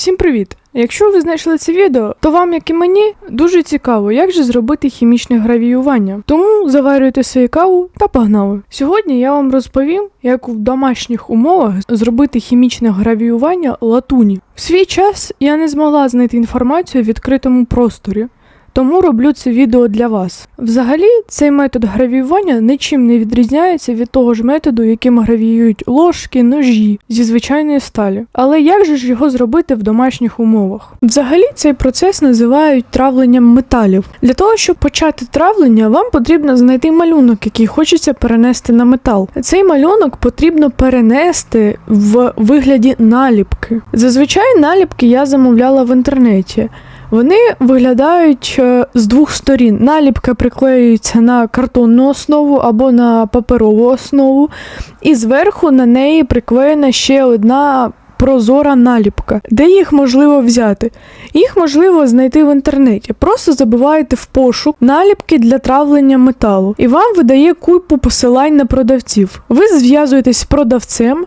Всім привіт! Якщо ви знайшли це відео, то вам, як і мені, дуже цікаво, як же зробити хімічне гравіювання. Тому заварюйте свою каву та погнали. Сьогодні я вам розповім, як в домашніх умовах зробити хімічне гравіювання латуні. В свій час я не змогла знайти інформацію в відкритому просторі. Тому роблю це відео для вас. Взагалі, цей метод гравіювання нічим не відрізняється від того ж методу, яким гравіюють ложки, ножі зі звичайної сталі. Але як же ж його зробити в домашніх умовах? Взагалі, цей процес називають травленням металів. Для того, щоб почати травлення, вам потрібно знайти малюнок, який хочеться перенести на метал. Цей малюнок потрібно перенести в вигляді наліпки. Зазвичай наліпки я замовляла в інтернеті. Вони виглядають е, з двох сторін. Наліпка приклеюється на картонну основу або на паперову основу, і зверху на неї приклеєна ще одна. Прозора наліпка, де їх можливо взяти? Їх можливо знайти в інтернеті. Просто забиваєте в пошук наліпки для травлення металу, і вам видає купу посилань на продавців. Ви зв'язуєтесь з продавцем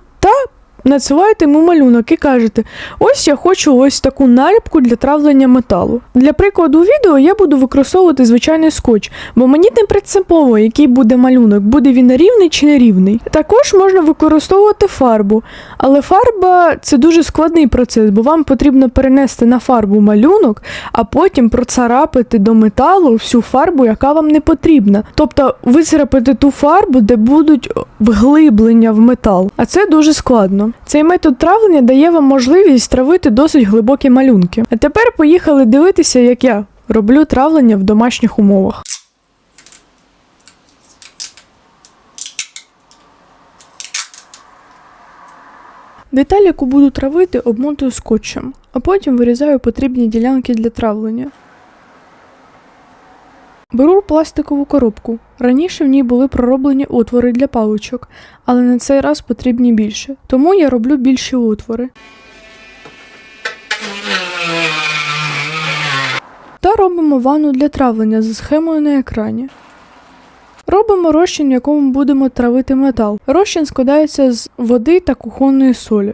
надсилаєте йому малюнок і кажете: ось я хочу ось таку наліпку для травлення металу. Для прикладу відео я буду використовувати звичайний скотч, бо мені не принципово, який буде малюнок, буде він рівний чи нерівний. Також можна використовувати фарбу, але фарба це дуже складний процес, бо вам потрібно перенести на фарбу малюнок, а потім процарапити до металу всю фарбу, яка вам не потрібна. Тобто вицарапити ту фарбу, де будуть вглиблення в метал. А це дуже складно. Цей метод травлення дає вам можливість травити досить глибокі малюнки. А тепер поїхали дивитися, як я роблю травлення в домашніх умовах. Деталь, яку буду травити, обмотую скотчем, а потім вирізаю потрібні ділянки для травлення. Беру пластикову коробку. Раніше в ній були пророблені отвори для паличок, але на цей раз потрібні більше. Тому я роблю більші отвори. Та робимо ванну для травлення за схемою на екрані. Робимо розчин, в якому будемо травити метал. Розчин складається з води та кухонної солі.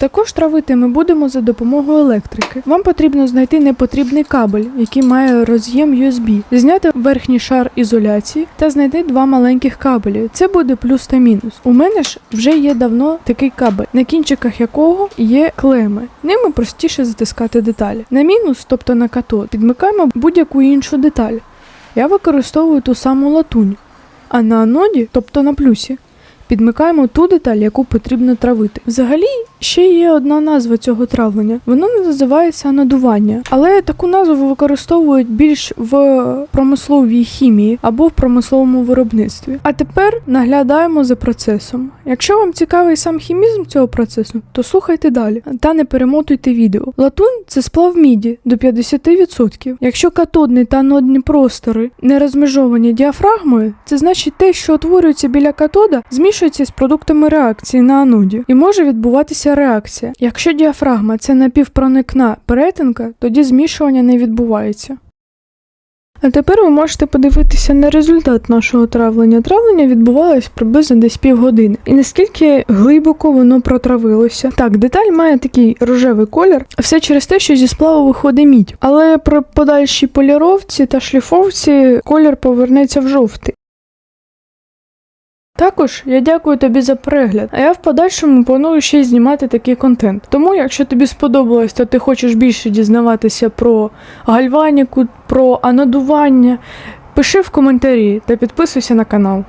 Також травити ми будемо за допомогою електрики. Вам потрібно знайти непотрібний кабель, який має роз'єм USB, зняти верхній шар ізоляції та знайти два маленьких кабелі. Це буде плюс та мінус. У мене ж вже є давно такий кабель, на кінчиках якого є клеми. Ними простіше затискати деталі. На мінус, тобто на катод, підмикаємо будь-яку іншу деталь. Я використовую ту саму латунь, а на аноді, тобто на плюсі, підмикаємо ту деталь, яку потрібно травити. Взагалі, ще є одна назва цього травлення. Воно називається надування, але таку назву використовують більш в промисловій хімії або в промисловому виробництві. А тепер наглядаємо за процесом. Якщо вам цікавий сам хімізм цього процесу, то слухайте далі та не перемотуйте відео. Латунь це сплав міді до 50%. Якщо катодний та анодні простори не розмежовані діафрагмою, це значить те, що утворюється біля катода, змішується з продуктами реакції на аноді і може відбуватися реакція. Якщо діафрагма це напівпроникна перетинка, тоді змішування не відбувається. А тепер ви можете подивитися на результат нашого травлення. Травлення відбувалось приблизно десь півгодини. І наскільки глибоко воно протравилося. Так, деталь має такий рожевий колір, все через те, що зі сплаву виходить мідь. Але при подальшій поліровці та шліфовці колір повернеться в жовтий. Також я дякую тобі за перегляд, а я в подальшому планую ще й знімати такий контент. Тому, якщо тобі сподобалось, то ти хочеш більше дізнаватися про гальваніку, про анодування, пиши в коментарі та підписуйся на канал.